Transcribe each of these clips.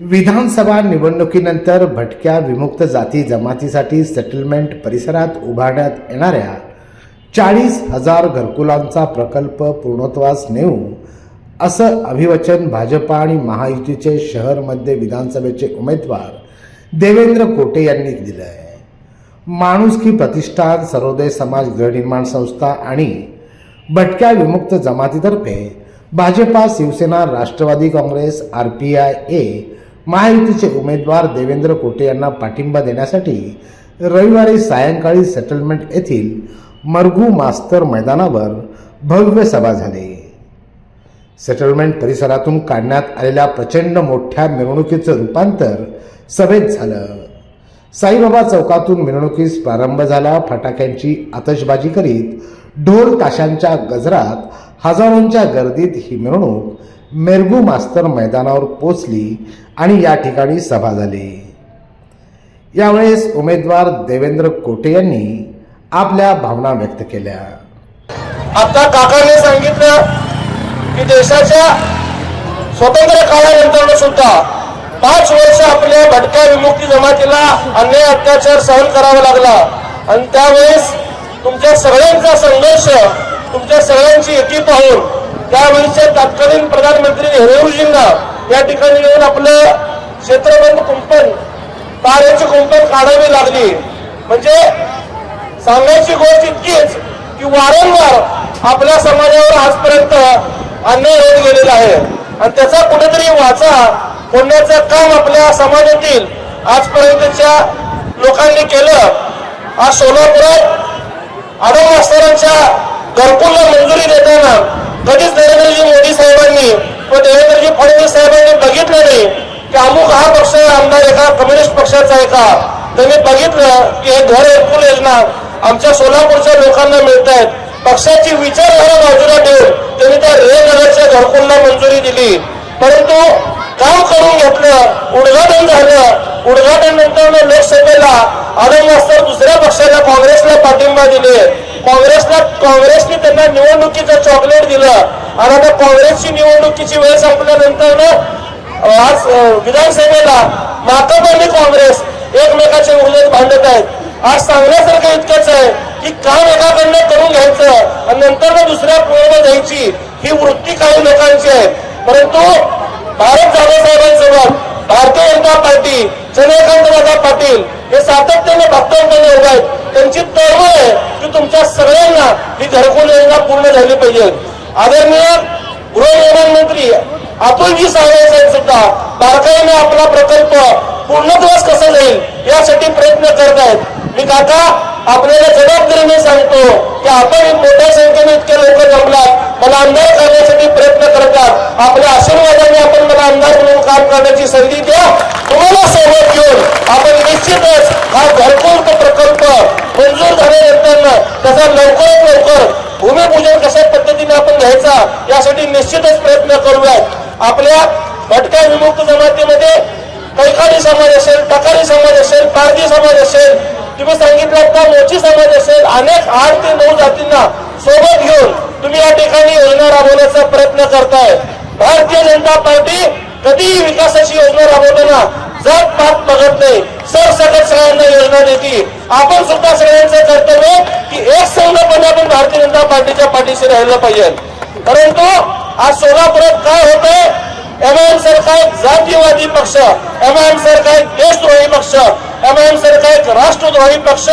विधानसभा निवडणुकीनंतर भटक्या विमुक्त जाती जमातीसाठी सेटलमेंट परिसरात उभारण्यात येणाऱ्या चाळीस हजार घरकुलांचा प्रकल्प पूर्णत्वास नेऊ असं अभिवचन भाजपा आणि महायुतीचे शहर मध्य विधानसभेचे उमेदवार देवेंद्र कोटे यांनी दिलं आहे माणुसकी प्रतिष्ठान सर्वोदय समाज गृहनिर्माण संस्था आणि भटक्या विमुक्त जमातीतर्फे Bhajpa Shivsena Rashtrawadi Congress R P I A महायुतीचे उमेदवार देवेंद्र कोटे यांना पाठिंबा देण्यासाठी रविवारी सायंकाळी सेटलमेंट येथील मरगू मास्तर मैदानावर भव्य सभा झाली. सेटलमेंट परिसरातून काढण्यात आलेल्या प्रचंड मोठ्या मिरवणुकीचं रूपांतर सभेत झालं. साईबाबा चौकातून मिरवणुकीस प्रारंभ झाला. फटाक्यांची आतषबाजी करीत ढोल ताशांच्या गजरात हजारोंच्या गर्दीत ही मिरवणूक मेरगू मास्तर मैदानावर पोचली आणि या ठिकाणी सभा झाली. यावेळेस उमेदवार देवेंद्र कोटे यांनी आपल्या भावना व्यक्त केल्या. आता काकाने सांगितलं की देशाच्या स्वतंत्र काळानंतर सुद्धा पाच वर्ष आपल्या भटक्या विमुक्ती जमातीला अन्याय अत्याचार सहन करावा लागला. आणि त्यावेळेस तुमच्या सगळ्यांचा संघर्ष तुमच्या सगळ्यांची एकी पाहून त्यावेळेसचे तत्कालीन प्रधानमंत्री नेहरूजींना या ठिकाणी येऊन आपलं क्षेत्रबंद कुंपण तारेची कुंपण काढावी लागली. म्हणजे सांगायची गोष्ट इतकीच की वारंवार आपल्या समाजावर आजपर्यंत अन्याय होत गेलेला आहे. आणि त्याचा कुठेतरी वाचा फोडण्याचं काम आपल्या समाजातील आजपर्यंतच्या लोकांनी केलं. आज सोलापुरात आडव मास्तरांच्या घरकुलला मंजुरी देताना कधीच नरेंद्रजी मोदी साहेबांनी पण देवेंद्रजी फडणवीस साहेबांनी बघितलं नाही की अमुक हा पक्ष आमदार एका कम्युनिस्ट पक्षाचा आहे का? त्यांनी बघितलं की हे घर एकूण योजना आमच्या सोलापूरच्या लोकांना मिळत आहेत पक्षाची विचारधारा बाजूला ठेवून त्यांनी त्या रेनगरच्या घरकुलला मंजुरी दिली. परंतु काम करून घेतलं उद्घाटन झालं. उद्घाटन नंतर लोकसभेला आदम मास्तर दुसऱ्या पक्षाला काँग्रेसला पाठिंबा दिले. काँग्रेसला काँग्रेसने त्यांना निवडणुकीचं चॉकलेट दिलं. आणि आता काँग्रेसची निवडणुकीची वेळ संपल्यानंतर आज विधानसभेला माकप आणि काँग्रेस एकमेकाच्या विरोधात भांडत आहेत. आज सांगण्यासारखं इतकंच आहे की काम एकाकडनं करून घ्यायचं आणि नंतर मग दुसऱ्या पूर्ण द्यायची ही वृत्ती काही लोकांची आहे. परंतु भारत जाधव साहेबांसोबत भारतीय जनता पार्टी चंद्रकांत दादा पाटील हे सातत्याने भक्कमपणे उभे आहेत. त्यांची तळमळ आहे की तुमच्या सगळ्यांना ही घरकुल योजना पूर्ण झाली पाहिजे. आदरणीय गृहनिर्माण मंत्री अतुलजी सावळे साहेब सुद्धा बारकाईने आपला प्रकल्प पूर्णत्वास कसा जाईल यासाठी प्रयत्न करत आहेत. मी काका आपल्याला जबाबदारीने सांगतो की आपण मोठ्या संख्येने इतके लोक जमलात मला आमदार करण्यासाठी प्रयत्न करतात. आपल्या आशीर्वादाने आपण मला आमदार म्हणून काम करण्याची संधी द्या. तुम्हाला सोबत घेऊन आपण निश्चितच हा भरपूर प्रकल्प मंजूर झाल्यानंतर त्याचा लवकरात लवकर भूमिपूजन कशा निर्णय आपण घ्यायचा. यासाठी निश्चितच प्रयत्न करूयात. आपल्या भटक्या विमुक्त जमातीमध्ये कैखाडी समाज असेल टकारी समाज असेल पारधी समाज असेल तुम्ही सांगितलं का मोची समाज असेल अनेक आठ ते नऊ जातींना सोबत घेऊन तुम्ही या ठिकाणी योजना राबवण्याचा प्रयत्न करताय. भारतीय जनता पार्टी कधीही विकासाची योजना राबवताना जात पात बघत नाही सरसकट सगळ्यांना योजना देते. आपण सुद्धा सगळ्यांचं कर्तव्य की एक संघपणे आपण भारतीय जनता पार्टीच्या पाठीशी राहिलं पाहिजे. परंतु आज सोलापुरात काय होतंय? एमआयएम सरकार एक जातीवादी पक्ष एमआयएम सरकार एक देशद्रोही पक्ष एमआयएम सरकार एक राष्ट्रद्रोही पक्ष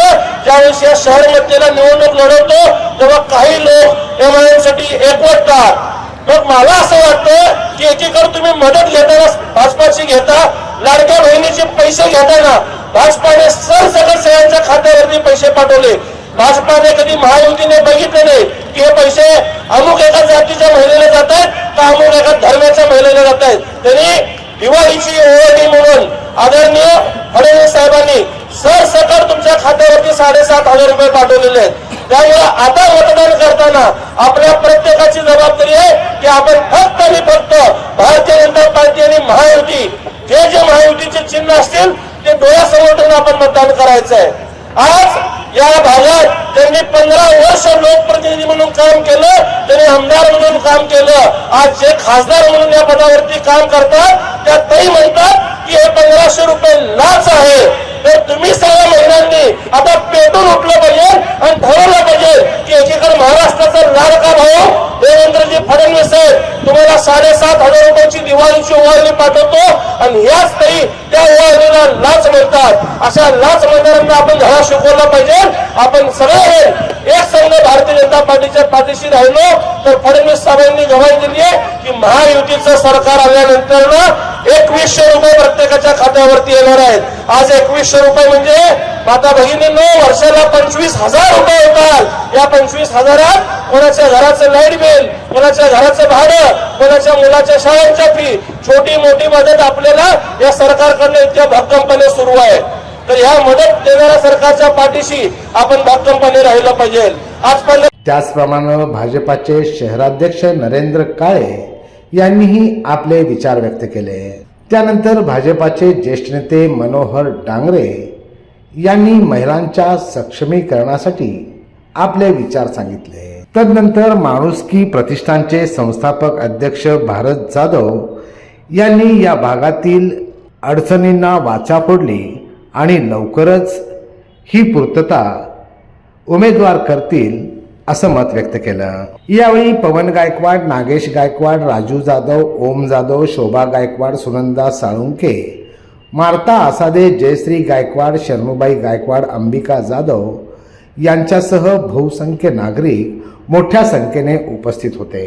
ज्यावेळेस या शहर मध्येला निवडणूक लढवतो तेव्हा काही लोक एमआयएमसाठी एकवटतात. मग मला असं वाटतं की एकीकडे तुम्ही मदत घेताना भाजपाची घेता लाडक्या बहिणीचे पैसे घेताना भाजपाने सर्व सगळ्यांच्या खात्यावरती पैसे पाठवले. भाजपाने कधी महायुतीने बघितले नाही की हे पैसे अमुक एका जातीच्या महिलेला जात आहेत का अमुक एका धर्माच्या महिलेला जात आहेत त्यांनी दिवाळीची ओळणी म्हणून आदरणीय फडणवीस साहेबांनी सरसकट तुमच्या खात्यावरती साडेसात हजार रुपये पाठवलेले आहेत. त्यामुळे आता मतदान करताना आपल्या प्रत्येकाची जबाबदारी आहे की आपण फक्त आणि फक्त भारतीय जनता पार्टी आणि महायुती हे जे महायुतीचे चिन्ह असतील ते डोळ्यासमोर ठेवून आपण मतदान करायचं आहे आज या भागात त्यांनी पंधरा वर्ष लोकप्रतिनिधी म्हणून काम केलं त्यांनी आमदार म्हणून काम केलं. आज जे खासदार म्हणून या पदावरती काम करतात त्या ताई म्हणतात की हे पंधराशे रुपये लाच आहे. तर तुम्ही सगळ्या महिलांनी आता पेटून उठलं पाहिजे आणि ठरवलं पाहिजे. की एकीकडे महाराष्ट्राचा लाडका भाऊ देवेंद्रजी फडणवीस साहेब तुम्हाला साडेसात हजार रुपयाची दिवाळीची ओवाळणी पाठवतो आणि याच नाही त्या ओवाळणीला लाच म्हणतात. अशा लाच म्हणणाऱ्यांना आपण धडा शिकवला पाहिजे. आपण सगळे एक संघ भारतीय जनता पार्टीच्या पाठीशी राहिलो. तर फडणवीस साहेबांनी गवाही दिली आहे की महायुतीचं सरकार आल्यानंतर एकवीसशे रुपये प्रत्येकाच्या खात्यावरती येणार आहेत. आज एकवीसशे रुपये म्हणजे माता भगिनींनो वर्षाला पंचवीस हजार रुपये येतात या पंचवीस हजारात कोणाच्या घराचं लाइट बिल कोणाच्या घराचं भाडं कोणाच्या मुलाच्या शाळांच्या फी छोटी मोठी मदत आपल्याला या सरकारकडनं इतक्या भक्कमपणे सुरू आहे. तर ह्या मदत देणाऱ्या सरकारच्या पाठीशी आपण भक्कमपणे राहिलं पाहिजे. आजपर्यंत त्याचप्रमाणे भाजपाचे शहराध्यक्ष नरेंद्र काळे यांनीही आपले विचार व्यक्त केले. त्यानंतर भाजपाचे ज्येष्ठ नेते मनोहर डांगरे यांनी महिलांच्या सक्षमीकरणासाठी आपले विचार सांगितले. तदनंतर माणुसकी प्रतिष्ठानचे संस्थापक अध्यक्ष भारत जाधव यांनी या भागातील अडचणींना वाचा फोडली आणि लवकरच ही पूर्तता उमेदवार करतील असं मत व्यक्त केलं. यावेळी पवन गायकवाड नागेश गायकवाड राजू जाधव ओम जाधव शोभा गायकवाड सुनंदा साळुंके मार्ता आसादे जयश्री गायकवाड शर्मूबाई गायकवाड अंबिका जाधव यांच्यासह बहुसंख्य नागरिक मोठ्या संख्येने उपस्थित होते.